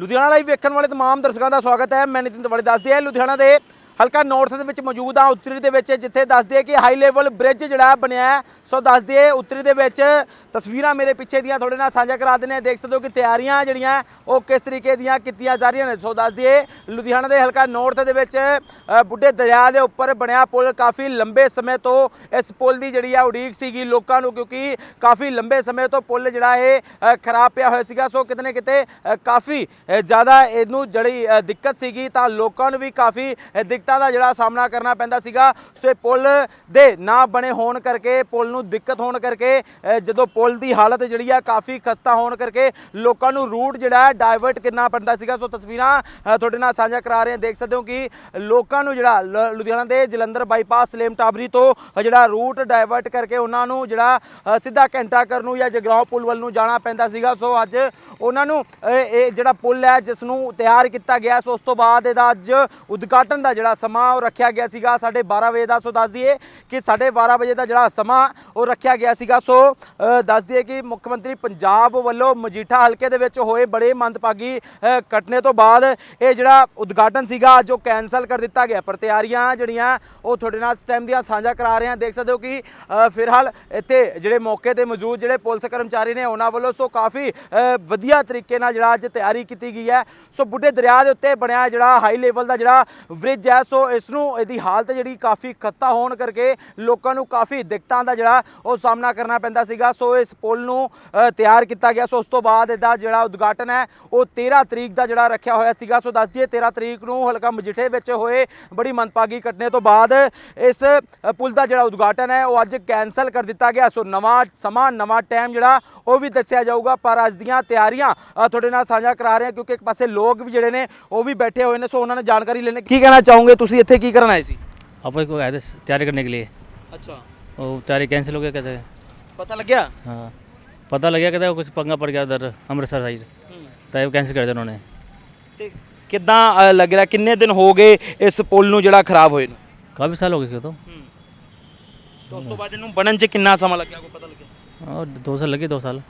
Ludhiana live ਵੇਖਣ ਵਾਲੇ ਤਮਾਮ ਦਰਸ਼ਕਾਂ ਦਾ ਸਵਾਗਤ ਹੈ। ਮੈਂ ਨਿਤਿਨ ਤਵੜੇ ਦੱਸਦੇ ਹਾਂ। ਲੁਧਿਆਣਾ ਦੇ ਹਲਕਾ ਨਾਰਥ ਦੇ ਵਿੱਚ ਮੌਜੂਦ ਆ ਉੱਤਰੀ ਦੇ ਵਿੱਚ ਜਿੱਥੇ ਦੱਸਦੇ ਆ ਕਿ ਹਾਈ ਲੈਵਲ ਬ੍ਰਿਜ ਜਿਹੜਾ ਬਣਿਆ ਸੋ ਦੱਸਦੇ ਆ ਉੱਤਰੀ ਦੇ ਵਿੱਚ ਤਸਵੀਰਾਂ ਮੇਰੇ ਪਿੱਛੇ ਦੀਆਂ ਤੁਹਾਡੇ ਨਾਲ ਸਾਂਝਾ ਕਰਾ ਦਿੰਦੇ ਆ ਦੇਖ ਸਕਦੇ ਹੋ ਕਿ ਤਿਆਰੀਆਂ ਜਿਹੜੀਆਂ ਉਹ ਕਿਸ ਤਰੀਕੇ ਦੀਆਂ ਕੀਤੀਆਂ ਜਾ ਰਹੀਆਂ ਨੇ। ਸੋ ਦੱਸਦੇ ਆ ਲੁਧਿਆਣਾ ਦੇ ਹਲਕਾ ਨਾਰਥ ਦੇ ਵਿੱਚ ਬੁੱਢੇ ਦਰਿਆ ਦੇ ਉੱਪਰ ਬਣਿਆ ਪੁਲ ਕਾਫੀ ਲੰਬੇ ਸਮੇਂ ਤੋਂ ਇਸ ਪੁਲ ਦੀ ਜਿਹੜੀ ਆ ਉਡੀਕ ਸੀਗੀ ਲੋਕਾਂ ਨੂੰ ਕਿਉਂਕਿ ਕਾਫੀ ਲੰਬੇ ਸਮੇਂ ਤੋਂ ਪੁਲ ਜਿਹੜਾ ਇਹ ਖਰਾਬ ਪਿਆ ਹੋਇਆ ਸੀਗਾ। ਸੋ ਕਿਤੇ ਨਾ ਕਿਤੇ ਕਾਫੀ ਜ਼ਿਆਦਾ ਇਹਨੂੰ ਜਿਹੜੀ ਦਿੱਕਤ ਸੀਗੀ ਤਾਂ ਲੋਕਾਂ ਨੂੰ ਵੀ ਕਾਫੀ ਅ, ਦਿੱਕਤਾਂ ਦਾ ਜਿਹੜਾ ਸਾਹਮਣਾ ਕਰਨਾ ਪੈਂਦਾ ਸੀਗਾ, ਸੋ ਇਹ ਪੁਲ ਦੇ ਨਾ ਬਣੇ ਹੋਣ ਕਰਕੇ, ਪੁਲ ਨੂੰ ਦਿੱਕਤ ਹੋਣ ਕਰਕੇ ਜਦੋਂ ਪੁਲ ਦੀ ਹਾਲਤ ਜਿਹੜੀ ਆ ਕਾਫੀ ਖਸਤਾ ਹੋਣ ਕਰਕੇ ਲੋਕਾਂ ਨੂੰ ਰੂਟ ਜਿਹੜਾ ਹੈ ਡਾਇਵਰਟ ਕਰਨਾ ਪੈਂਦਾ ਸੀਗਾ। ਸੋ ਤਸਵੀਰਾਂ ਤੁਹਾਡੇ ਨਾਲ ਸਾਂਝਾ ਕਰਾ ਰਹੇ ਹਾਂ। ਦੇਖ ਸਕਦੇ ਹੋ ਕਿ ਲੋਕਾਂ ਨੂੰ ਜਿਹੜਾ ਲ- ਲੁਧਿਆਣਾ ਦੇ ਜਲੰਧਰ ਬਾਈਪਾਸ ਸਲੇਮ ਟਾਬਰੀ ਤੋਂ ਜਿਹੜਾ ਰੂਟ ਡਾਇਵਰਟ ਕਰਕੇ ਉਹਨਾਂ ਨੂੰ ਜਿਹੜਾ ਸਿੱਧਾ ਘੰਟਾ ਕਰ ਨੂੰ ਜਾਂ ਜਗਰਾਹ ਪੁਲ ਵੱਲ ਨੂੰ ਜਾਣਾ ਪੈਂਦਾ ਸੀਗਾ। ਸੋ ਅੱਜ ਉਹਨਾਂ ਨੂੰ ਇਹ ਜਿਹੜਾ ਪੁਲ ਹੈ, ਜਿਸ ਨੂੰ ਤਿਆਰ ਕੀਤਾ ਗਿਆ, ਸੋ ਉਸ ਤੋਂ ਬਾਅਦ ਇਹਦਾ ਅੱਜ ਉਦਘਾਟਨ ਦਾ ਜਿਹੜਾ ਸਮਾਂ ਉਹ ਰੱਖਿਆ ਗਿਆ ਸੀਗਾ 12:30 ਵਜੇ ਦਾ। ਸੋ ਦੱਸ ਦਈਏ ਕਿ 12:30 ਵਜੇ ਦਾ ਜਿਹੜਾ ਸਮਾਂ ਉਹ ਰੱਖਿਆ ਗਿਆ ਸੀਗਾ। ਸੋ ਅ, ਦੱਸ ਦਈਏ ਕਿ ਮੁੱਖ ਮੰਤਰੀ ਪੰਜਾਬ ਵੱਲੋਂ ਮਜੀਠਾ ਹਲਕੇ ਦੇ ਵਿੱਚ ਹੋਏ ਬੜੇ ਮੰਦਭਾਗੀ ਅ, ਘਟਨੇ ਤੋਂ ਬਾਅਦ ਇਹ ਜਿਹੜਾ ਉਦਘਾਟਨ ਸੀਗਾ ਅੱਜ ਉਹ ਕੈਨਸਲ ਕਰ ਦਿੱਤਾ ਗਿਆ। ਪਰ ਤਿਆਰੀਆਂ ਜਿਹੜੀਆਂ ਉਹ ਤੁਹਾਡੇ ਨਾਲ ਇਸ ਟਾਈਮ ਦੀਆਂ ਸਾਂਝਾ ਕਰਾ ਰਹੇ ਹਾਂ। ਦੇਖ ਸਕਦੇ ਹੋ ਕਿ ਫਿਲਹਾਲ ਇੱਥੇ ਜਿਹੜੇ ਮੌਕੇ ਤੇ ਮੌਜੂਦ ਜਿਹੜੇ ਪੁਲਿਸ ਕਰਮਚਾਰੀ ਨੇ ਉਹਨਾਂ ਵੱਲੋਂ ਸੋ ਕਾਫੀ ਵਧੀਆ ਤਰੀਕੇ ਨਾਲ ਜਿਹੜਾ ਅੱਜ ਤਿਆਰੀ ਕੀਤੀ ਗਈ ਹੈ। ਸੋ ਬੁੱਢੇ ਦਰਿਆ ਦੇ ਉੱਤੇ ਬਣਿਆ ਜਿਹੜਾ ਹਾਈ ਲੈਵਲ ਦਾ ਜਿਹੜਾ ਬ੍ਰਿਜ ਹੈ ਸੋ ਇਸ ਨੂੰ ਇਹਦੀ ਹਾਲਤ ਜਿਹੜੀ ਕਾਫੀ ਖਸਤਾ ਹੋਣ ਕਰਕੇ ਲੋਕਾਂ ਨੂੰ ਕਾਫੀ ਦਿੱਕਤਾਂ ਦਾ ਜਿਹੜਾ ਉਹ ਸਾਹਮਣਾ ਕਰਨਾ ਪੈਂਦਾ ਸੀਗਾ। ਸੋ ਇਸ ਪੁਲ ਨੂੰ ਤਿਆਰ ਕੀਤਾ ਗਿਆ। ਸੋ ਉਸ ਤੋਂ ਬਾਅਦ ਇਹਦਾ ਜਿਹੜਾ ਉਦਘਾਟਨ ਹੈ, ਉਹ 13 ਤਰੀਕ ਦਾ ਜਿਹੜਾ ਰੱਖਿਆ ਹੋਇਆ ਸੀਗਾ। ਸੋ ਦੱਸ ਦਈਏ 13 ਤਰੀਕ ਨੂੰ ਹਲਕਾ ਮਜੀਠੇ ਵਿੱਚ ਹੋਏ ਬੜੀ ਮੰਦਭਾਗੀ ਘਟਨੇ ਤੋਂ ਬਾਅਦ ਇਸ ਪੁਲ ਦਾ ਜਿਹੜਾ ਉਦਘਾਟਨ ਹੈ, ਉਹ ਅੱਜ ਕੈਨਸਲ ਕਰ ਦਿੱਤਾ ਗਿਆ। ਸੋ ਨਵਾਂ ਸਮਾਂ, ਨਵਾਂ ਟਾਈਮ ਜਿਹੜਾ, ਉਹ ਵੀ ਦੱਸਿਆ ਜਾਊਗਾ। ਪਰ ਅੱਜ ਦੀਆਂ ਤਿਆਰੀਆਂ ਤੁਹਾਡੇ ਨਾਲ ਸਾਂਝਾ ਕਰਾ ਰਹੇ ਹਾਂ, ਕਿਉਂਕਿ ਇੱਕ ਪਾਸੇ ਲੋਕ ਵੀ ਜਿਹੜੇ ਨੇ, ਉਹ ਵੀ ਬੈਠੇ ਹੋਏ ਨੇ। ਸੋ ਉਹਨਾਂ ਨੇ ਜਾਣਕਾਰੀ ਲੈਣੇ ਕੀ ਕਹਿਣਾ ਚਾਹੋਗੇ? ਤੁਸੀਂ ਇੱਥੇ ਕੀ ਕਰਨ ਆਏ ਸੀ अपन को आए थे तैयारी करने के लिए ਅੱਛਾ वो तैयारी कैंसिल हो गया कहते ਪਤਾ ਲੱਗਿਆ हाँ पता लग गया कहते कुछ पंगा पड़ गया उधर अमृतसर साइड तो वो कैंसिल कर दिया उन्होंने ਤੇ ਕਿੱਦਾਂ ਅ, ਲੱਗ ਰਿਹਾ ਕਿੰਨੇ ਦਿਨ ਹੋ ਗਏ ਇਸ ਪੁਲ ਨੂੰ ਜਿਹੜਾ ਖਰਾਬ ਹੋਏ ਨੂੰ काफ़ी साल हो गए इसको तो ਤੇ ਉਸ ਤੋਂ ਬਾਅਦ ਇਹਨੂੰ ਬਣਨ 'ਚ ਕਿੰਨਾ ਸਮਾਂ ਲੱਗਿਆ ਕੋਈ ਪਤਾ ਲੱਗਿਆ और दो साल लगे दो साल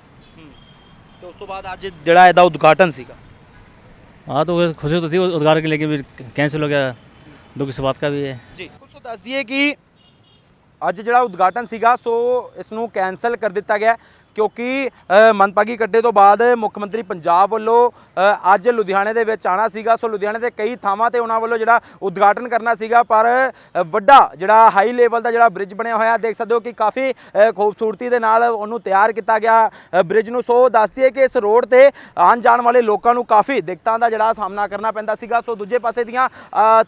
ਤੇ ਉਸ ਤੋਂ ਬਾਅਦ ਅੱਜ ਜਿਹੜਾ ਇਹਦਾ ਉਦਘਾਟਨ ਸੀਗਾ हाँ तो वो खुशी तो थी उद्घाटन के लिए फिर कैंसिल हो गया दुख इस बात का भी है ਜੀ ਕੁਝ ਦੱਸ ਦਈਏ ਕਿ ਅੱਜ ਜਿਹੜਾ ਉਦਘਾਟਨ ਸੀਗਾ ਸੋ ਇਸ ਨੂੰ ਕੈਨਸਲ ਕਰ ਦਿੱਤਾ ਗਿਆ ਕਿਉਂਕਿ ਅ, ਮੰਦਭਾਗੀ ਕੱਢੇ ਤੋਂ ਬਾਅਦ ਮੁੱਖ ਮੰਤਰੀ ਪੰਜਾਬ ਵੱਲੋਂ ਅੱਜ ਲੁਧਿਆਣੇ ਦੇ ਵਿੱਚ ਆਣਾ ਸੀਗਾ। ਸੋ ਲੁਧਿਆਣੇ ਦੇ ਕਈ ਥਾਵਾਂ ਤੇ ਉਹਨਾਂ ਵੱਲੋਂ ਜਿਹੜਾ ਉਦਘਾਟਨ ਕਰਨਾ ਸੀਗਾ ਪਰ ਵੱਡਾ ਜਿਹੜਾ ਹਾਈ ਲੈਵਲ ਦਾ ਜਿਹੜਾ ਬ੍ਰਿਜ ਬਣਿਆ ਹੋਇਆ ਦੇਖ ਸਕਦੇ ਹੋ ਕਿ ਕਾਫੀ ਖੂਬਸੂਰਤੀ ਦੇ ਨਾਲ ਉਹਨੂੰ ਤਿਆਰ ਕੀਤਾ ਗਿਆ ਬ੍ਰਿਜ ਨੂੰ। ਸੋ ਦੱਸਦੀ ਹੈ ਕਿ ਇਸ ਰੋਡ ਤੇ ਆਉਣ ਜਾਣ ਵਾਲੇ ਲੋਕਾਂ ਨੂੰ ਕਾਫੀ ਦਿੱਕਤਾਂ ਦਾ ਜਿਹੜਾ ਸਾਹਮਣਾ ਕਰਨਾ ਪੈਂਦਾ ਸੀਗਾ। ਸੋ ਦੂਜੇ ਪਾਸੇ ਦੀਆਂ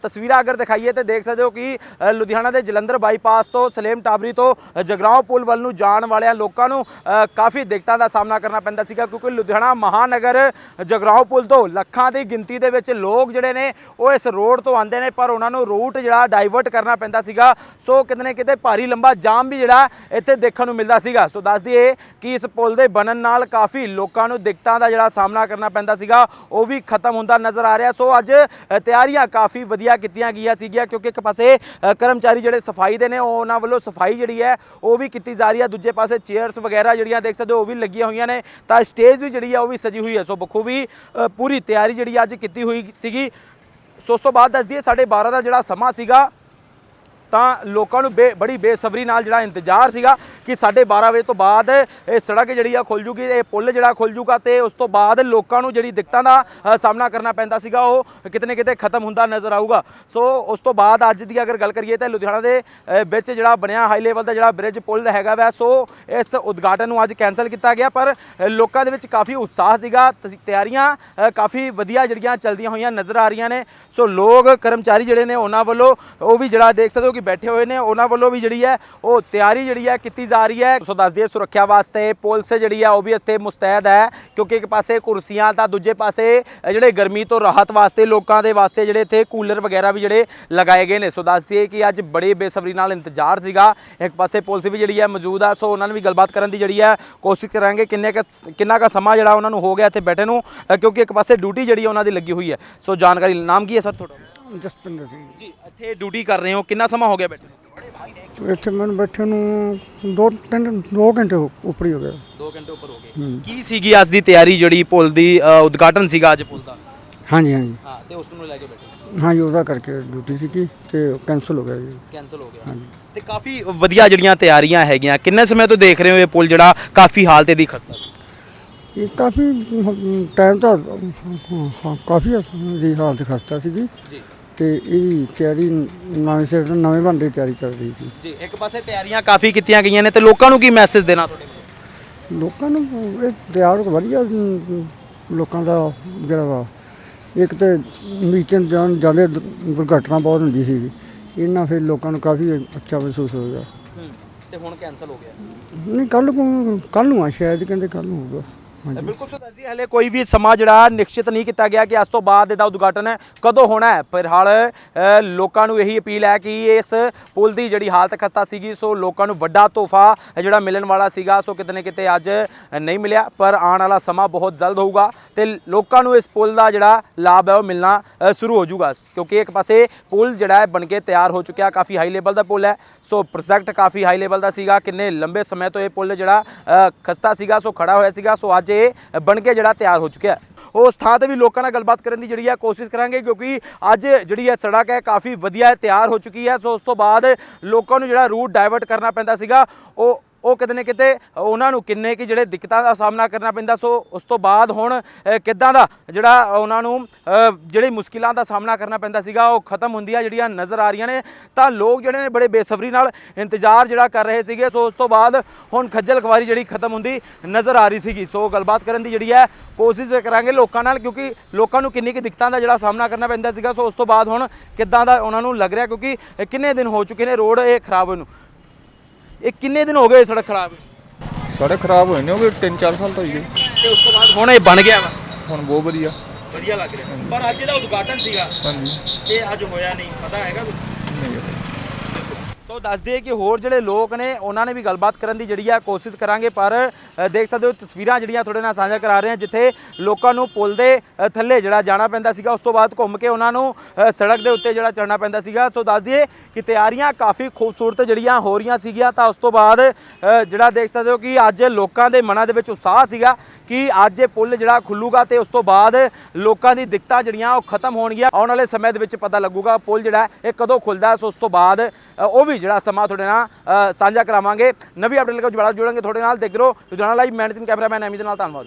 ਤਸਵੀਰਾਂ ਅਗਰ ਦਿਖਾਈਏ ਤੇ ਦੇਖ ਸਕਦੇ ਹੋ ਕਿ ਲੁਧਿਆਣਾ ਦੇ ਜਲੰਧਰ ਬਾਈਪਾਸ ਤੋਂ ਸਲੇਮ ਟਾਬਰੀ ਤੋਂ ਅ, ਪੁਲ ਵੱਲ ਨੂੰ ਜਾਣ ਵਾਲਿਆਂ ਲੋਕਾਂ ਨੂੰ ਕਾਫੀ ਦਿੱਕਤਾਂ ਦਾ ਸਾਹਮਣਾ ਕਰਨਾ ਪੈਂਦਾ ਸੀਗਾ ਕਿਉਂਕਿ ਲੁਧਿਆਣਾ ਮਹਾਨਗਰ ਜਗਰਾਓ ਪੁਲ ਤੋਂ ਲੱਖਾਂ ਦੀ ਗਿਣਤੀ ਦੇ ਵਿੱਚ ਲੋਕ ਜਿਹੜੇ ਨੇ ਉਹ ਇਸ ਰੋਡ ਤੋਂ ਆਉਂਦੇ ਨੇ, ਪਰ ਉਹਨਾਂ ਨੂੰ ਰੂਟ ਜਿਹੜਾ ਡਾਈਵਰਟ ਕਰਨਾ ਪੈਂਦਾ ਸੀਗਾ। ਸੋ ਕਿਤੇ ਨਾ ਕਿਤੇ ਭਾਰੀ ਲੰਬਾ ਜਾਮ ਵੀ ਜਿਹੜਾ ਇੱਥੇ ਦੇਖਣ ਨੂੰ ਮਿਲਦਾ ਸੀਗਾ। ਸੋ ਦੱਸ ਦਈਏ ਕਿ ਇਸ ਪੁਲ ਦੇ ਬਣਨ ਨਾਲ ਕਾਫੀ ਲੋਕਾਂ ਨੂੰ ਦਿੱਕਤਾਂ ਦਾ ਜਿਹੜਾ ਸਾਹਮਣਾ ਕਰਨਾ ਪੈਂਦਾ ਸੀਗਾ। ਉਹ ਵੀ ਖਤਮ ਹੁੰਦਾ ਨਜ਼ਰ ਆ ਰਿਹਾ। ਸੋ ਅੱਜ ਤਿਆਰੀਆਂ ਕਾਫੀ ਵਧੀਆ ਕੀਤੀਆਂ ਗਈਆਂ ਸੀਗੀਆਂ ਕਿਉਂਕਿ ਇੱਕ ਪਾਸੇ ਕਰਮਚਾਰੀ ਜਿਹੜੇ ਸਫ਼ਾਈ ਦੇ ਨੇ ਉਹਨਾਂ ਵੱਲੋਂ ਸਫ਼ਾਈ ਜਿਹੜੀ ਹੈ, ਉਹ ਵੀ ਕੀਤੀ ਜਾ ਰਹੀ ਹੈ। ਦੂਜੇ ਪਾਸੇ ਚੇਅਰਸ ਵਗੈਰਾ ਜਿਹੜੀਆਂ ਦੇਖ ਸਕਦੇ ਹੋ ਉਹ ਵੀ ਲੱਗੀਆਂ ਹੋਈਆਂ ਨੇ। ਤਾਂ ਸਟੇਜ ਵੀ ਜਿਹੜੀ ਹੈ ਉਹ ਵੀ ਸਜੀ ਹੋਈ ਹੈ। ਸੋ ਬਖੂਬੀ ਅ, ਪੂਰੀ ਤਿਆਰੀ ਜਿਹੜੀ ਅੱਜ ਕੀਤੀ ਹੋਈ ਸੀਗੀ। ਸੋ ਉਸ ਤੋਂ ਬਾਅਦ ਦੱਸ ਦਈਏ 12:30 ਦਾ ਜਿਹੜਾ ਸਮਾਂ ਸੀਗਾ ਤਾਂ ਲੋਕਾਂ ਨੂੰ ਬੇ ਬੜੀ ਬੇਸਬਰੀ ਨਾਲ ਜਿਹੜਾ ਇੰਤਜ਼ਾਰ ਸੀਗਾ। ਕਿ 12:30 ਵਜੇ ਤੋਂ ਬਾਅਦ ਇਹ ਸੜਕ ਜਿਹੜੀ ਆ ਖੁੱਲ ਜੂਗੀ, ਇਹ ਪੁਲ ਜਿਹੜਾ ਖੁੱਲ ਜੂਗਾ ਤੇ ਉਸ ਤੋਂ ਬਾਅਦ ਲੋਕਾਂ ਨੂੰ ਜਿਹੜੀ ਦਿੱਕਤਾਂ ਦਾ ਸਾਹਮਣਾ ਕਰਨਾ ਪੈਂਦਾ ਸੀਗਾ, ਉਹ ਕਿਤੇ ਨਾ ਕਿਤੇ ਖਤਮ ਹੁੰਦਾ ਨਜ਼ਰ ਆਊਗਾ। ਸੋ ਉਸ ਤੋਂ ਬਾਅਦ ਅੱਜ ਦੀ ਅਗਰ ਗੱਲ ਕਰੀਏ ਤਾਂ ਲੁਧਿਆਣਾ ਦੇ ਵਿੱਚ ਜਿਹੜਾ ਬਣਿਆ ਹਾਈ ਲੈਵਲ ਦਾ ਜਿਹੜਾ ਬ੍ਰਿਜ ਪੁਲ ਹੈਗਾ ਵੈ, ਸੋ ਇਸ ਉਦਘਾਟਨ ਨੂੰ ਅੱਜ ਕੈਨਸਲ ਕੀਤਾ ਗਿਆ, ਪਰ ਲੋਕਾਂ ਦੇ ਵਿੱਚ ਕਾਫੀ ਉਤਸ਼ਾਹ ਸੀਗਾ ਤਿਆਰੀਆਂ ਕਾਫੀ ਵਧੀਆ ਜਿਹੜੀਆਂ ਚੱਲਦੀਆਂ ਹੋਈਆਂ ਨਜ਼ਰ ਆ ਰਹੀਆਂ ਨੇ। ਸੋ ਲੋਕ, ਕਰਮਚਾਰੀ ਜਿਹੜੇ ਨੇ ਉਹਨਾਂ ਵੱਲੋਂ ਉਹ ਵੀ ਜਿਹੜਾ ਦੇਖ ਸਕਦੇ ਹੋ ਕਿ ਬੈਠੇ ਹੋਏ ਨੇ, ਉਹਨਾਂ ਵੱਲੋਂ ਵੀ ਜਿਹੜੀ ਹੈ ਉਹ ਤਿਆਰੀ ਜਿਹੜੀ ਹੈ ਕੀਤੀ ਜਾ ਰਹੀ ਹੈ। ਸੋ ਦੱਸ ਦਈਏ ਸੁਰੱਖਿਆ ਵਾਸਤੇ ਪੁਲਿਸ ਜਿਹੜੀ ਹੈ ਉਹ ਵੀ ਇੱਥੇ ਮੁਸਤੈਦ ਹੈ ਕਿਉਂਕਿ ਇੱਕ ਪਾਸੇ ਕੁਰਸੀਆਂ ਤਾਂ ਦੂਜੇ ਪਾਸੇ ਜਿਹੜੇ ਗਰਮੀ ਤੋਂ ਰਾਹਤ ਵਾਸਤੇ ਲੋਕਾਂ ਦੇ ਵਾਸਤੇ ਜਿਹੜੇ ਇੱਥੇ ਕੂਲਰ ਵਗੈਰਾ ਵੀ ਜਿਹੜੇ ਲਗਾਏ ਗਏ ਨੇ। ਸੋ ਦੱਸ ਦਈਏ ਕਿ ਅੱਜ ਬੜੇ ਬੇਸਬਰੀ ਨਾਲ ਇੰਤਜ਼ਾਰ ਸੀਗਾ। ਇੱਕ ਪਾਸੇ ਪੁਲਿਸ ਵੀ ਜਿਹੜੀ ਹੈ ਮੌਜੂਦ ਆ। ਸੋ ਉਹਨਾਂ ਨੂੰ ਵੀ ਗੱਲਬਾਤ ਕਰਨ ਦੀ ਜਿਹੜੀ ਹੈ ਕੋਸ਼ਿਸ਼ ਕਰਾਂਗੇ। ਕਿੰਨੇ ਕੁ ਕਿੰਨਾ ਕਾ ਸਮਾਂ ਜਿਹੜਾ ਉਹਨਾਂ ਨੂੰ ਹੋ ਗਿਆ ਇੱਥੇ ਬੈਠੇ ਨੂੰ ਕਿਉਂਕਿ ਇੱਕ ਪਾਸੇ ਡਿਊਟੀ ਜਿਹੜੀ ਉਹਨਾਂ ਦੀ ਲੱਗੀ ਹੋਈ ਹੈ। ਸੋ ਜਾਣਕਾਰੀ ਨਾਮ ਕੀ ਹੈ ਸਰ ਤੁਹਾਡਾ? ਜਸਪਿੰਦਰ ਸਿੰਘ। ਜੀ ਇੱਥੇ ਡਿਊਟੀ ਕਰ ਰਹੇ ਹੋ। ਕਿੰਨਾ ਸਮਾਂ ਹੋ ਗਿਆ ਬੈਠੇ ਇੱਥੇ ਮੈਨੂੰ ਬੈਠੇ ਨੂੰ ਦੋ ਤਿੰਨ ਦੋ ਘੰਟੇ ਉ- ਉੱਪਰ ਹੀ ਹੋ ਗਏ। 2 ਘੰਟੇ ਉੱਪਰ ਹੋ ਗਏ। ਕੀ ਸੀਗੀ ਅੱਜ ਦੀ ਤਿਆਰੀ ਜਿਹੜੀ ਪੁਲ ਦੀ ਉਦਘਾਟਨ ਸੀਗਾ ਅੱਜ ਪੁਲ ਦਾ? ਹਾਂਜੀ ਹਾਂਜੀ। ਹਾਂ ਤੇ ਉਸ ਨੂੰ ਲੈ ਕੇ ਬੈਠੇ। ਹਾਂਜੀ ਉਹਦਾ ਕਰਕੇ ਡਿਊਟੀ ਸੀਗੀ ਤੇ ਕੈਂਸਲ ਹੋ ਗਿਆ ਜੀ। ਕੈਨਸਲ ਹੋ ਗਿਆ। ਤੇ ਕਾਫੀ ਵਧੀਆ ਜਿਹੜੀਆਂ ਤਿਆਰੀਆਂ ਹੈਗੀਆਂ ਕਿੰਨੇ ਸਮੇਂ ਤੋਂ ਦੇਖ ਰਹੇ ਹੋ ਇਹ ਪੁਲ ਜਿਹੜਾ ਕਾਫੀ ਹਾਲਤ ਇਹਦੀ ਖਸਤਾ ਇਹ ਕਾਫੀ ਟਾਈਮ ਤਾਂ ਕਾਫੀ ਦੀ ਹਾਲਤ ਖਸਤਾ ਸੀਗੀ। ਜੀ। ਤੇ ਇਹ ਤਿਆਰੀ ਨਵੇਂ ਸਿਰ ਤੋਂ ਨਵੇਂ ਬੰਦੇ ਤਿਆਰੀ ਕਰ ਰਹੀ ਸੀ। ਜੀ ਇੱਕ ਪਾਸੇ ਤਿਆਰੀਆਂ ਕਾਫੀ ਕੀਤੀਆਂ ਗਈਆਂ ਨੇ ਤੇ ਲੋਕਾਂ ਨੂੰ ਕੀ ਮੈਸੇਜ ਦੇਣਾ ਤੁਹਾਡੇ ਕੋਲ ਲੋਕਾਂ ਨੂੰ ਇਹ ਤਿਆਰ ਵਧੀਆ ਅਮ, ਲੋਕਾਂ ਦਾ ਜਿਹੜਾ ਵਾ ਇੱਕ ਤੇ ਮੀਟਿੰਗ ਜਾਣ ਜਾਂਦੇ ਦ- ਦੁਰਘਟਨਾ ਬਹੁਤ ਹੁੰਦੀ ਸੀ। ਇਹਨਾਂ ਫਿਰ ਲੋਕਾਂ ਨੂੰ ਕਾਫੀ ਅੱਛਾ ਮਹਿਸੂਸ ਹੋਇਆ। ਤੇ ਹੁਣ ਕੈਨਸਲ ਹੋ ਗਿਆ। ਨਹੀਂ ਕੱਲ ਨੂੰ ਕੱਲ ਨੂੰ ਆ ਸ਼ਾਇਦ ਕਹਿੰਦੇ ਕੱਲ ਨੂੰ ਹੋਊਗਾ। ਬਿਲਕੁਲ ਸੋ। ਦੱਸੀ ਹਲੇ ਕੋਈ ਵੀ ਸਮਾਂ ਜਿਹੜਾ ਨਿਸ਼ਚਿਤ ਨਹੀਂ ਕੀਤਾ ਗਿਆ ਕਿ ਇਸ ਤੋਂ ਬਾਅਦ ਇਹਦਾ ਉਦਘਾਟਨ ਕਦੋਂ ਹੋਣਾ ਹੈ। ਫਿਲਹਾਲ ਅ, ਲੋਕਾਂ ਨੂੰ ਇਹੀ ਅਪੀਲ ਹੈ ਕਿ ਇਸ ਪੁਲ ਦੀ ਜਿਹੜੀ ਹਾਲਤ ਖਸਤਾ ਸੀਗੀ ਸੋ ਲੋਕਾਂ ਨੂੰ ਵੱਡਾ ਤੋਹਫਾ ਜਿਹੜਾ ਮਿਲਣ ਵਾਲਾ ਸੀਗਾ ਸੋ ਕਿਤੇ ਨਾ ਕਿਤੇ ਅੱਜ ਨਹੀਂ ਮਿਲਿਆ ਪਰ ਆਉਣ ਵਾਲਾ ਸਮਾਂ ਬਹੁਤ ਜਲਦ ਹੋਊਗਾ ਤੇ ਲੋਕਾਂ ਨੂੰ ਇਸ ਪੁਲ ਦਾ ਜਿਹੜਾ ਲਾਭ ਹੈ ਉਹ ਮਿਲਣਾ ਸ਼ੁਰੂ ਹੋ ਜਾਊਗਾ। ਕਿਉਂਕਿ ਇੱਕ ਪਾਸੇ ਪੁਲ ਜਿਹੜਾ ਹੈ ਬਣ ਕੇ ਤਿਆਰ ਹੋ ਚੁੱਕਿਆ ਕਾਫੀ ਹਾਈ ਲੈਵਲ ਦਾ ਪੁਲ ਹੈ ਸੋ ਪ੍ਰੋਜੈਕਟ ਕਾਫੀ ਹਾਈ ਲੈਵਲ ਦਾ ਸੀਗਾ ਕਿੰਨੇ ਲੰਬੇ ਸਮੇਂ ਤੋਂ ਇਹ ਪੁਲ ਜਿਹੜਾ ਖਸਤਾ ਸੀਗਾ ਸੋ ਖੜਾ ਹੋਇਆ ਸੀਗਾ ਸੋ ਅੱਜ ਇਹ ਬਣ ਕੇ ਜਿਹੜਾ ਤਿਆਰ ਹੋ ਚੁੱਕਿਆ ਉਸ ਥਾਂ ਤੇ ਵੀ ਲੋਕਾਂ ਨਾਲ ਗੱਲਬਾਤ ਕਰਨ ਦੀ ਜਿਹੜੀ ਹੈ ਕੋਸ਼ਿਸ਼ ਕਰਾਂਗੇ ਕਿਉਂਕਿ ਅੱਜ ਜਿਹੜੀ ਹੈ ਸੜਕ ਹੈ ਕਾਫੀ ਵਧੀਆ ਤਿਆਰ ਹੋ ਚੁੱਕੀ ਹੈ। ਸੋ ਉਸ ਤੋਂ ਬਾਅਦ ਲੋਕਾਂ ਨੂੰ ਜਿਹੜਾ ਰੂਟ ਡਾਇਵਰਟ ਕਰਨਾ ਪੈਂਦਾ ਸੀਗਾ, ਉਹ ਉਹ ਕਿਤੇ ਨਾ ਕਿਤੇ ਉਹਨਾਂ ਨੂੰ ਕਿੰਨੇ ਕਿ ਜਿਹੜੇ ਦਿੱਕਤਾਂ ਦਾ ਸਾਹਮਣਾ ਕਰਨਾ ਪੈਂਦਾ, ਸੋ ਉਸ ਤੋਂ ਬਾਅਦ ਹੁਣ ਕਿੱਦਾਂ ਦਾ ਜਿਹੜਾ ਉਹਨਾਂ ਨੂੰ ਜਿਹੜੀ ਮੁਸ਼ਕਿਲਾਂ ਦਾ ਸਾਹਮਣਾ ਕਰਨਾ ਪੈਂਦਾ ਸੀਗਾ, ਉਹ ਖਤਮ ਹੁੰਦੀਆਂ ਜਿਹੜੀਆਂ ਨਜ਼ਰ ਆ ਰਹੀਆਂ ਨੇ, ਤਾਂ ਲੋਕ ਜਿਹੜੇ ਨੇ ਬੜੇ ਬੇਸਬਰੀ ਨਾਲ ਇੰਤਜ਼ਾਰ ਜਿਹੜਾ ਕਰ ਰਹੇ ਸੀਗੇ, ਸੋ ਉਸ ਤੋਂ ਬਾਅਦ ਹੁਣ ਖੱਜਲ ਖਵਾਰੀ ਜਿਹੜੀ ਖਤਮ ਹੁੰਦੀ ਨਜ਼ਰ ਆ ਰਹੀ ਸੀਗੀ। ਸੋ ਗੱਲਬਾਤ ਕਰਨ ਦੀ ਜਿਹੜੀ ਹੈ ਕੋਸ਼ਿਸ਼ ਕਰਾਂਗੇ ਲੋਕਾਂ ਨਾਲ, ਕਿਉਂਕਿ ਲੋਕਾਂ ਨੂੰ ਕਿੰਨੀ ਕਿ ਦਿੱਕਤਾਂ ਦਾ ਜਿਹੜਾ ਸਾਹਮਣਾ ਕਰਨਾ ਪੈਂਦਾ ਸੀਗਾ, ਸੋ ਉਸ ਤੋਂ ਬਾਅਦ ਹੁਣ ਕਿੱਦਾਂ ਦਾ ਉਹਨਾਂ ਨੂੰ ਲੱਗ ਰਿਹਾ, ਕਿਉਂਕਿ ਕਿੰਨੇ ਦਿਨ ਹੋ ਚੁੱਕੇ ਨੇ ਰੋਡ ਇਹ ਖਰਾਬ ਹੋਏ ਨੂੰ। ਇਹ ਕਿੰਨੇ ਦਿਨ ਹੋ ਗਏ ਸੜਕ ਖਰਾਬ ਹੋਈ? ਸਾਡੇ ਖਰਾਬ ਹੋਏ ਨੇ ਉਹ ਵੀ 3-4 ਸਾਲ ਤੋਂ ਹੀ ਹੈ। ਤੇ ਉਸ ਤੋਂ ਬਾਅਦ ਹੁਣ ਇਹ ਬਣ ਗਿਆ ਵਾ? ਹੁਣ ਬਹੁਤ ਵਧੀਆ। ਵਧੀਆ ਲੱਗ ਰਿਹਾ। ਪਰ ਅੱਜ ਇਹਦਾ ਉਦਘਾਟਨ ਸੀਗਾ। ਹਾਂਜੀ। ਤੇ ਅੱਜ ਹੋਇਆ ਨਹੀਂ। ਪਤਾ ਹੈਗਾ ਕੁਝ ਨਹੀਂ ਸੋ ਦੱਸ ਦਈਏ ਕਿ ਹੋਰ ਜਿਹੜੇ ਲੋਕ ਨੇ ਉਹਨਾਂ ਨੇ ਵੀ ਗੱਲਬਾਤ ਕਰਨ ਦੀ ਜਿਹੜੀ ਆ ਕੋਸ਼ਿਸ਼ ਕਰਾਂਗੇ ਪਰ ਦੇਖ ਸਕਦੇ ਹੋ, ਤਸਵੀਰਾਂ ਜਿਹੜੀਆਂ ਤੁਹਾਡੇ ਨਾਲ ਸਾਂਝਾ ਕਰਾ ਰਹੇ ਹਾਂ, ਜਿੱਥੇ ਲੋਕਾਂ ਨੂੰ ਪੁਲ ਦੇ ਥੱਲੇ ਜਿਹੜਾ ਜਾਣਾ ਪੈਂਦਾ ਸੀਗਾ, ਉਸ ਤੋਂ ਬਾਅਦ ਘੁੰਮ ਕੇ ਉਹਨਾਂ ਨੂੰ ਸੜਕ ਦੇ ਉੱਤੇ ਜਿਹੜਾ ਚੜਨਾ ਪੈਂਦਾ ਸੀਗਾ। ਸੋ ਦੱਸ ਦਈਏ ਕਿ ਤਿਆਰੀਆਂ ਕਾਫੀ ਖੂਬਸੂਰਤ ਜਿਹੜੀਆਂ ਹੋ ਰਹੀਆਂ ਸੀਗੀਆਂ, ਤਾਂ ਉਸ ਤੋਂ ਬਾਅਦ ਜਿਹੜਾ ਦੇਖ ਸਕਦੇ ਹੋ ਕਿ ਅੱਜ ਲੋਕਾਂ ਦੇ ਮਨਾਂ ਦੇ ਵਿੱਚ ਉਤਸ਼ਾਹ ਸੀਗਾ ਕਿ ਅੱਜ ਇਹ ਪੁਲ ਜਿਹੜਾ ਖੁੱਲੂਗਾ ਤੇ ਉਸ ਤੋਂ ਬਾਅਦ ਲੋਕਾਂ ਦੀ ਦਿੱਕਤਾਂ ਜਿਹੜੀਆਂ ਉਹ ਖਤਮ ਹੋਣਗੀਆਂ। ਆਉਣ ਵਾਲੇ ਸਮੇਂ ਦੇ ਵਿੱਚ ਪਤਾ ਲੱਗੂਗਾ ਪੁਲ ਜਿਹੜਾ ਇਹ ਕਦੋਂ ਖੁੱਲਦਾ ਸੋ ਉਸ ਤੋਂ ਬਾਅਦ ਉਹ ਵੀ ਜਿਹੜਾ ਸਮਾਂ ਤੁਹਾਡੇ ਨਾਲ ਸਾਂਝਾ ਕਰਾਵਾਂਗੇ। ਨਵੀਂ ਅਪਡੇਟ ਲੈ ਕੇ ਜੁੜਾਂਗੇ ਤੁਹਾਡੇ ਨਾਲ। ਦੇਖਦੇ ਰਹੋ Ludhiana live managing cameraman Emmy ਦੇ ਨਾਲ ਧੰਨਵਾਦ